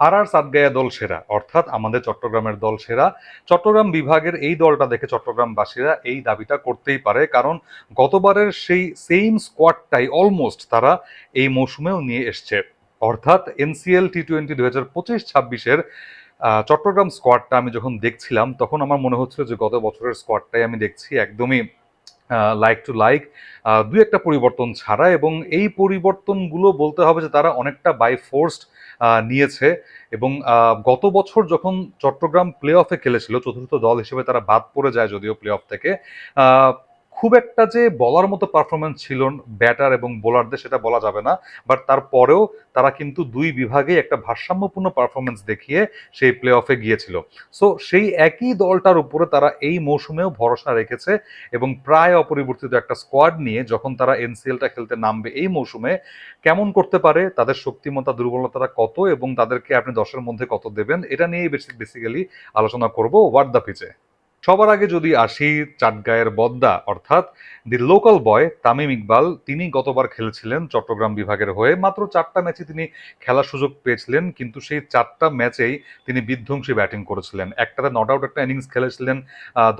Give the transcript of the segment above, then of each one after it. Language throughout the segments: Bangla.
আর আর সাতগায়া দল সেরা, অর্থাৎ আমাদের চট্টগ্রামের দল সেরা। চট্টগ্রাম বিভাগের এই দলটা দেখে চট্টগ্রামবাসীরা এই দাবিটা করতেই পারে, কারণ গতবারের সেই সেম স্কোয়াডটাই অলমোস্ট তারা এই মৌসুমেও নিয়ে এসছে। অর্থাৎ এনসিএল টি টোয়েন্টি দু হাজার পঁচিশ ছাব্বিশের চট্টগ্রাম স্কোয়াডটা আমি যখন দেখছিলাম, তখন আমার মনে হচ্ছিল যে গত বছরের স্কোয়াডটাই আমি দেখছি একদমই লাইক টু লাইক দু একটা পরিবর্তন ছাড়া এবং এই পরিবর্তনগুলো বলতে হবে যে তারা অনেকটা বাই ফোর্সড নিয়েছে এবং গত বছর যখন চট্টগ্রাম প্লে অফে খেলেছিল, চতুর্থ দল হিসেবে তারা বাদ পড়ে যায় যদিও প্লে অফ থেকে খুব একটা যে বলার মতো পারফরমেন্স ছিল ব্যাটার এবং বোলারদের সেটা বলা যাবে না বাট তারপরেও তারা কিন্তু দুই বিভাগে একটা ভারসাম্যপূর্ণ পারফরমেন্স দেখিয়ে সেই প্লে অফে গিয়েছিল। সো সেই একই দলটার উপরে তারা এই মৌসুমেও ভরসা রেখেছে এবং প্রায় অপরিবর্তিত একটা স্কোয়াড নিয়ে যখন তারা এনসিএলটা খেলতে নামবে এই মৌসুমে, কেমন করতে পারে, তাদের শক্তিমত্তা, দুর্বলতাটা কত এবং তাদেরকে আপনি দশের মধ্যে কত দেবেন, এটা নিয়েই বেসিক্যালি আলোচনা করব ওয়ার্ড দ্য পিচে সবার আগে যদি আসি চাটগায়ের বদ্দা, অর্থাৎ the local boy Tamim Iqbal, তিনি গতবার খেলেছিলেন চট্টগ্রাম বিভাগের হয়ে। মাত্র চারটা ম্যাচে তিনি খেলার সুযোগ পেয়েছিলেন, কিন্তু সেই চারটা ম্যাচেই তিনি বিধ্বংসী ব্যাটিং করেছিলেন। একটাতে নট আউট একটা ইনিংস খেলেছিলেন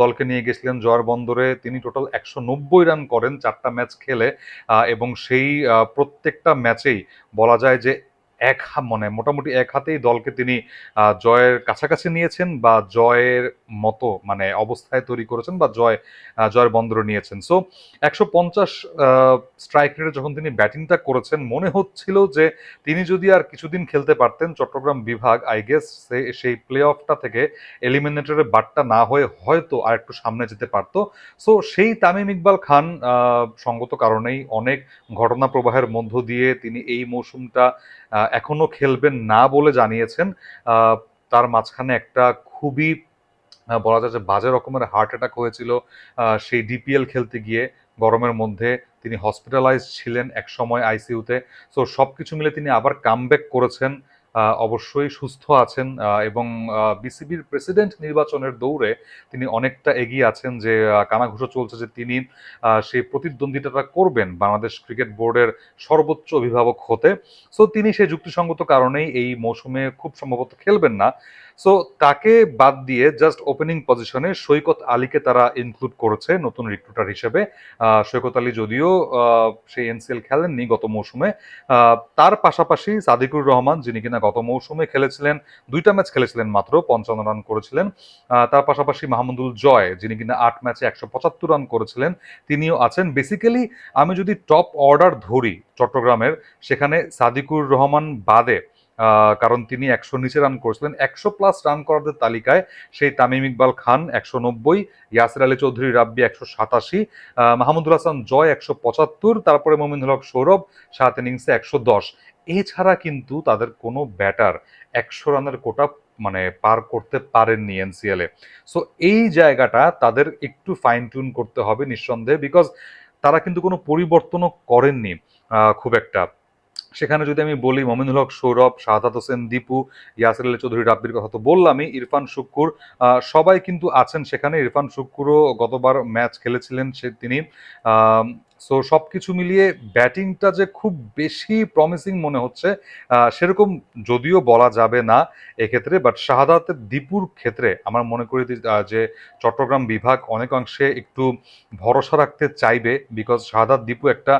দলকে নিয়ে গেছিলেন জয়ের বন্দরে। তিনি টোটাল একশো নব্বই রান করেন চারটা ম্যাচ খেলে এবং সেই প্রত্যেকটা ম্যাচেই বলা যায় যে এক মানে মোটামুটি এক হাতেই দলকে তিনি জয়ের কাছাকাছি নিয়েছেন বা জয়ের মতো মানে অবস্থায় তৈরি করেছেন বা জয় জয়ের বন্দরে নিয়েছেন। সো একশো পঞ্চাশ স্ট্রাইক রেটে যখন তিনি ব্যাটিংটা করেছেন, মনে হচ্ছিল যে তিনি যদি আর কিছুদিন খেলতে পারতেন, চট্টগ্রাম বিভাগ আই গেস সেই প্লে অফটা থেকে এলিমিনেটরের বাটটা না হয়ে হয়তো আর একটু সামনে যেতে পারতো। সো সেই তামিম ইকবাল খান সঙ্গত কারণেই অনেক ঘটনা প্রবাহের মধ্য দিয়ে তিনি এই মৌসুমটা আহ, এখনও খেলবেন না বলে জানিয়েছেন তার মাঝখানে একটা খুবই বলা যায় যে বাজে রকমের হার্ট অ্যাটাক হয়েছিল সেই ডিপিএল খেলতে গিয়ে গরমের মধ্যে তিনি হসপিটালাইজ ছিলেন এক সময় আইসিইউতে সো সব কিছু মিলে তিনি আবার কামব্যাক করেছেন অবশ্যই সুস্থ আছেন এবং বিসিবির প্রেসিডেন্ট নির্বাচনের দৌড়ে তিনি অনেকটা এগিয়ে আছেন যে কানাঘুষো চলছে যে তিনি সেই প্রতিদ্বন্দ্বিতাটা করবেন বাংলাদেশ ক্রিকেট বোর্ডের সর্বোচ্চ অভিভাবক হতে। সো তিনি সেই যুক্তিসঙ্গত কারণেই এই মৌসুমে খুব সম্ভবত খেলবেন না। সো তাকে বাদ দিয়ে জাস্ট ওপেনিং পজিশনে সৈকত আলীকে তারা ইনক্লুড করেছে নতুন রিক্রুটার হিসেবে। সৈকত আলী যদিও সেই এনসিএল খেলেননি গত মৌসুমে তার পাশাপাশি সাদিকুর রহমান যিনি কিনা গত মৌসুমে খেলেছিলেন, দুইটা ম্যাচ খেলেছিলেন মাত্র, পঞ্চান্ন রান করেছিলেন। তার পাশাপাশি মাহমুদুল জয়, যিনি কিনা আট ম্যাচে একশো পঁচাত্তর রান করেছিলেন, তিনিও আছেন। বেসিক্যালি আমি যদি টপ অর্ডার ধরি চট্টগ্রামের, সেখানে সাদিকুর রহমান বাদে কারণ তিনি একশো নিচে রান করেছিলেন, একশো প্লাস রান করাদের তালিকায় সেই তামিম ইকবাল খান একশো নব্বই, ইয়াসির আলী চৌধুরী রাব্বি একশো সাতাশি মাহমুদুল হাসান জয় একশো পঁচাত্তর, তারপরে মোমিনুল হক সৌরভ সাত ইনিংসে একশো দশ। এছাড়া কিন্তু তাদের কোনো ব্যাটার একশো রানের কোটা মানে পার করতে পারেননি এনসিএলে সো এই জায়গাটা তাদের একটু ফাইন টিউন করতে হবে নিঃসন্দেহে বিকজ তারা কিন্তু কোনো পরিবর্তনও করেননি খুব একটা। সেখানে যদি আমি বলি মমিনুল হক, সৌরভ, শাহাদাত হোসেন, দীপু, ইয়াসির আলী চৌধুরী, রাব্বির কথা তো বললামই, ইরফান শুক্কুর সবাই কিন্তু আছেন সেখানে। ইরফান শুক্কুরও গতবার ম্যাচ খেলেছিলেন সে তিনি। সো সব কিছু মিলিয়ে ব্যাটিংটা যে খুব বেশি প্রমিসিং মনে হচ্ছে সেরকম যদিও বলা যাবে না এক্ষেত্রে বাট শাহাদাতের দীপুর ক্ষেত্রে আমার মনে করি যে, চট্টগ্রাম বিভাগ অনেকাংশে একটু ভরসা রাখতে চাইবে বিকজ শাহাদাত দীপু একটা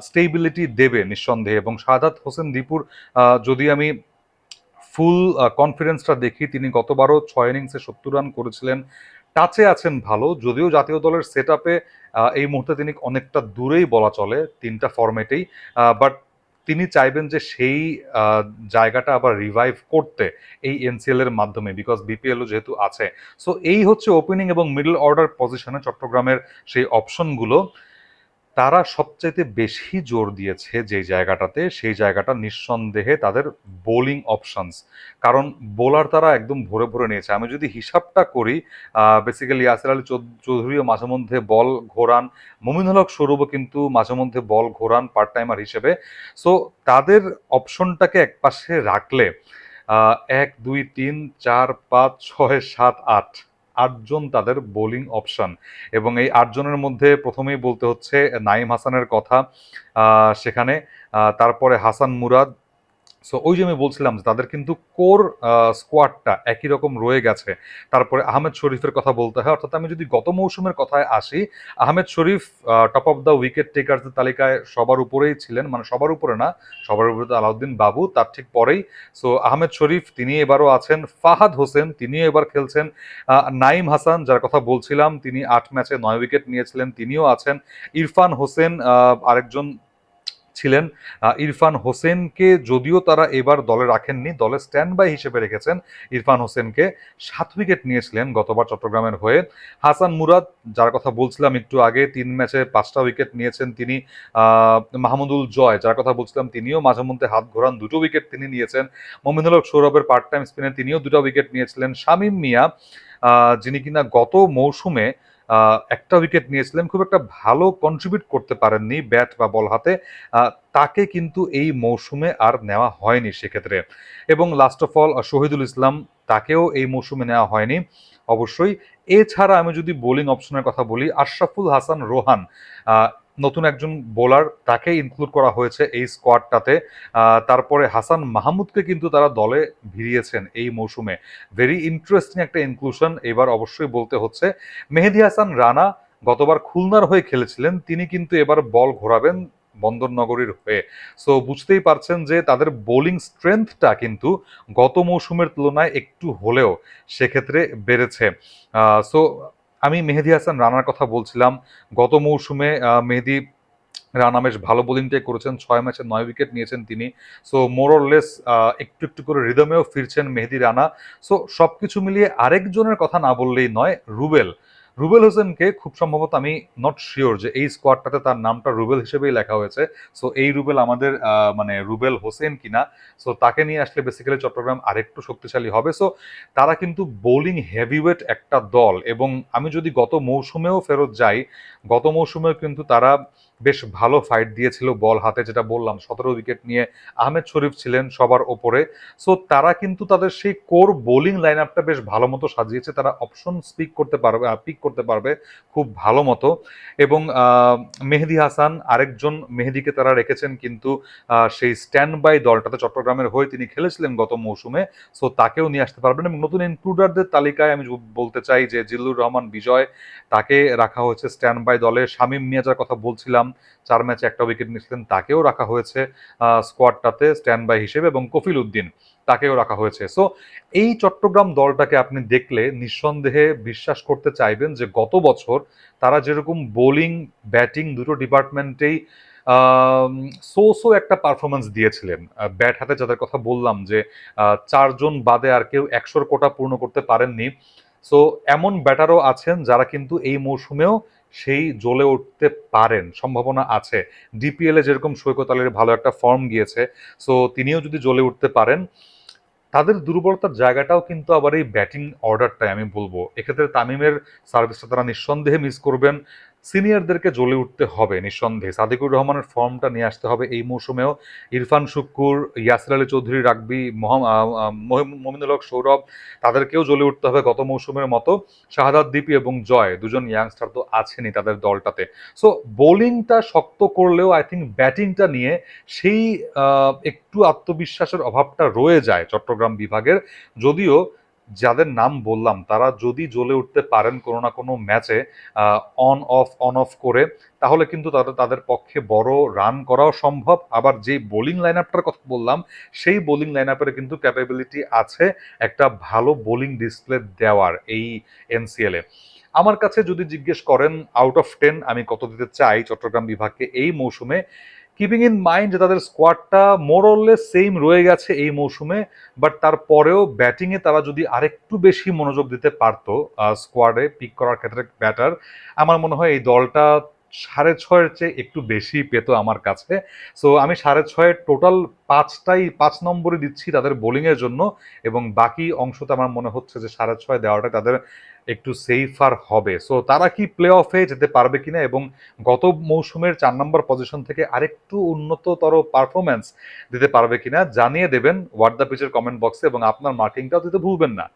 স্টেবিলিটি দেবে নিঃসন্দেহে এবং শাহাদাত হোসেন দীপুর যদি আমি ফুল কনফিডেন্সটা দেখি তিনি গতবারও ছয় ইনিংসে সত্তর রান করেছিলেন টাচে আছেন ভালো, যদিও জাতীয় দলের সেট এই মুহূর্তে তিনি অনেকটা দূরেই বলা চলে তিনটা ফর্মেটেই বাট তিনি চাইবেন যে সেই জায়গাটা আবার রিভাইভ করতে এই এনসিএল এর মাধ্যমে বিকজ বিপিএলও যেহেতু আছে। সো এই হচ্ছে ওপেনিং এবং মিডল অর্ডার পজিশনে চট্টগ্রামের সেই অপশনগুলো তারা সবচাইতে বেশি জোর দিয়েছে যে জায়গাটাতে, সেই জায়গাটা নিঃসন্দেহে তাদের বোলিং অপশনস কারণ বোলার তারা একদম ভরে ভরে নিয়েছে। আমি যদি হিসাবটা করি বেসিক্যালি ইয়াসির আলী চৌধুরীও মাঝে মধ্যে বল ঘোরান মুমিনুল হক সৌরভও কিন্তু মাঝে মধ্যে বল ঘোরান পার্ট টাইমার হিসেবে। সো তাদের অপশনটাকে একপাশে রাখলে এক, দুই, তিন, চার, পাঁচ, ছয়, সাত, আট আটজন তাদের বোলিং অপশান। এবং এই আটজনের মধ্যে প্রথমেই বলতে হচ্ছে নাইম হাসানের কথা সেখানে তারপরে হাসান মুরাদ সো ওই যে আমি বলছিলাম যে তাদের কিন্তু কোর স্কোয়াডটা একই রকম রয়ে গেছে। তারপরে আহমেদ শরীফের কথা বলতে হয়, অর্থাৎ আমি যদি গত মৌসুমের কথায় আসি, Ahmed Sharif top of the wicket টেকারদের তালিকায় সবার উপরেই ছিলেন মানে সবার উপরে না, সবার উপরে তো আলাউদ্দিন বাবু, তার ঠিক পরেই। সো আহমেদ শরীফ তিনি এবারও আছেন, ফাহাদ হোসেন তিনিও এবার খেলছেন নাইম হাসান যার কথা বলছিলাম, তিনি আট ম্যাচে নয় উইকেট নিয়েছিলেন, তিনিও আছেন। ইরফান হোসেন আরেকজন ছিলেন ইরফান হোসেনকে যদিও তারা এবার দলে রাখেননি, দলে স্ট্যান্ড বাই হিসেবে রেখেছেন ইরফান হোসেনকে। সাত উইকেট নিয়েছিলেন গতবার চট্টগ্রামের হয়ে। হাসান মুরাদ, যার কথা বলছিলাম একটু আগে, তিন ম্যাচে পাঁচটা উইকেট নিয়েছেন তিনি মাহমুদুল জয়, যার কথা বলছিলাম তিনিও মাঝে মধ্যে হাত ঘোরান, দুটো উইকেট তিনি নিয়েছেন। মমিনুল হক সৌরভের পার্ট টাইম স্পিনে তিনিও দুটো উইকেট নিয়েছিলেন। শামীম মিয়া যিনি কিনা গত মৌসুমে একটা উইকেট নিয়েছিলেন, খুব একটা ভালো কন্ট্রিবিউট করতে পারেননি ব্যাট বা বল হাতে। তাকে কিন্তু এই মৌসুমে আর নেওয়া হয়নি সেক্ষেত্রে। এবং last of all Shahidul Islam তাকেও এই মৌসুমে নেওয়া হয়নি। অবশ্যই। এছাড়া আমি যদি বোলিং অপশনের কথা বলি, আশরাফুল হাসান রোহান নতুন একজন বোলার তাকে ইনক্লুড করা হয়েছে এই স্কোয়াডটাতে তারপরে হাসান মাহমুদকে কিন্তু তারা দলে ভিড়িয়েছেন এই মৌসুমে। ভেরি ইন্টারেস্টিং একটা ইনক্লুশন এবার অবশ্যই বলতে হচ্ছে, মেহেদি হাসান রানা গতবার খুলনার হয়ে খেলেছিলেন। তিনি কিন্তু এবার বল ঘোরাবেন বন্দরনগরীর হয়ে। সো বুঝতেই পারছেন যে তাদের বোলিং স্ট্রেংথটা কিন্তু গত মৌসুমের তুলনায় একটু হলেও সেক্ষেত্রে বেড়েছে। সো আমি মেহেদি হাসান রানার কথা বলছিলাম। গত মৌসুমে মেহেদি রানা বেশ ভালো বোলিংটাই করেছেন। ছয় ম্যাচে নয় উইকেট নিয়েছেন তিনি। সো মোরলেস একটু একটু করে রিদমেও ফিরছেন মেহেদি রানা। সো সব কিছু মিলিয়ে আরেকজনের কথা না বললেই নয়, রুবেল। রুবেল হোসেনকে খুব সম্ভবত আমি নট শিওর যে এই স্কোয়াডটাতে তার নামটা রুবেল হিসেবেই লেখা হয়েছে। সো এই রুবেল আমাদের মানে রুবেল হোসেন কিনা সো তাকে নিয়ে আসলে বেসিক্যালি চট্টগ্রাম আরেকটু শক্তিশালী হবে। সো তারা কিন্তু বোলিং হেভিওয়েট একটা দল এবং আমি যদি গত মৌসুমেও ফেরত যাই, গত মৌসুমেও কিন্তু তারা বেশ ভালো ফাইট দিয়েছিল বল হাতে, যেটা বললাম, সতেরো উইকেট নিয়ে আহমেদ শরীফ ছিলেন সবার ওপরে। সো তারা কিন্তু তাদের সেই কোর বোলিং লাইন আপটা বেশ ভালো মতো সাজিয়েছে। তারা অপশন স্পিক করতে পারবে পিক করতে পারবে খুব ভালো মতো। এবং মেহেদি হাসান আরেকজন মেহেদিকে তারা রেখেছেন কিন্তু সেই স্ট্যান্ড বাই দলটাতে চট্টগ্রামের হয়ে তিনি খেলেছিলেন গত মৌসুমে। সো তাকেও নিয়ে আসতে পারবেন এবং নতুন ইনক্লুডারদের তালিকায় আমি বলতে চাই যে জিল্লুর রহমান বিজয়, তাকে রাখা হয়েছে স্ট্যান্ড বাই দলে। শামীম মিয়াজার কথা বলছিলাম চার ম্যাচে একটা উইকেট নিয়েছিলেন, তাকেও রাখা হয়েছে স্কোয়াডটাতে স্ট্যান্ড বাই হিসেবে এবং কফিল উদ্দিন, তাকেও রাখা হয়েছে। সো এই চট্টগ্রাম দলটাকে আপনি দেখলে নিঃসন্দেহে বিশ্বাস করতে চাইবেন যে গত বছর তারা যেরকম বোলিং, ব্যাটিং দুটো ডিপার্টমেন্টেই সো সো একটা পারফরমেন্স দিয়েছিলেন। ব্যাট হাতে যাদের কথা বললাম যে চারজন বাদে আর কেউ একশোর কোটা পূর্ণ করতে পারেননি। সো এমন ব্যাটারও আছেন যারা কিন্তু এই মৌসুমেও সেই জ্বলে উঠতে পারেন, সম্ভাবনা আছে। ডিপিএলে যেরকম সৈকত আলীর ভালো একটা ফর্ম গিয়েছে সো তিনিও যদি জ্বলে উঠতে পারেন, তাদের দুর্বলতার জায়গাটাও কিন্তু আবার এই ব্যাটিং অর্ডারটাই আমি বলব। এক্ষেত্রে তামিমের সার্ভিসটা তারা নিঃসন্দেহে মিস করবেন। সিনিয়রদেরকে জ্বলে উঠতে হবে নিঃসন্দেহে। সাদিকুর রহমানের ফর্মটা নিয়ে আসতে হবে এই মৌসুমেও। ইরফান শুক্কুর, ইয়াসির আলী চৌধুরী রাখবি মমিনুল হক সৌরভ, তাদেরকেও জ্বলে উঠতে হবে গত মৌসুমের মতো। শাহাদাত দীপি এবং জয়, দুজন ইয়াংস্টার তো আছেনই তাদের দলটাতে। সো বোলিংটা শক্ত করলেও আই থিঙ্ক ব্যাটিংটা নিয়ে সেই একটু আত্মবিশ্বাসের অভাবটা রয়ে যায় চট্টগ্রাম বিভাগের। যদিও যাদের নাম বললাম, তারা যদি জ্বলে উঠতে পারেন কোনো না কোনো ম্যাচে অন অফ অন অফ করে, তাহলে কিন্তু তাদের তাদের পক্ষে বড় রান করাও সম্ভব। আবার যে বোলিং লাইন আপটার কথা বললাম, সেই বোলিং লাইন আপের কিন্তু ক্যাপাবিলিটি আছে একটা ভালো বোলিং ডিসপ্লে দেওয়ার এই এনসিএল আমার কাছে যদি জিজ্ঞেস করেন আউট অফ টেন আমি কত দিতে চাই চট্টগ্রাম বিভাগকে এই মৌসুমে কিপিং ইন মাইন্ড যে তাদের স্কোয়াডটা মোরলে সেম রয়ে গেছে এই মৌসুমে বাট তারপরেও ব্যাটিংয়ে তারা যদি আরেকটু বেশি মনোযোগ দিতে পারতো স্কোয়াডে পিক করার ক্ষেত্রে ব্যাটার আমার মনে হয় এই দলটা সাড়ে ছয়ের চেয়ে একটু বেশি পেত আমার কাছে। সো আমি সাড়ে ছয়ের টোটাল পাঁচটাই, পাঁচ নম্বরে দিচ্ছি তাদের বোলিংয়ের জন্য, এবং বাকি অংশতে আমার মনে হচ্ছে যে সাড়ে ছয় দেওয়াটা তাদের একটু সেফার হবে। সো তারা কি প্লে অফে যেতে পারবে কিনা এবং গত মৌসুমের চার নম্বর পজিশন থেকে আরেকটু উন্নততর পারফরমেন্স দিতে পারবে কিনা জানিয়ে দেবেন হোয়াট দ্য পিচের কমেন্ট বক্সে এবং আপনার মার্কিংটাও দিতে ভুলবেন না।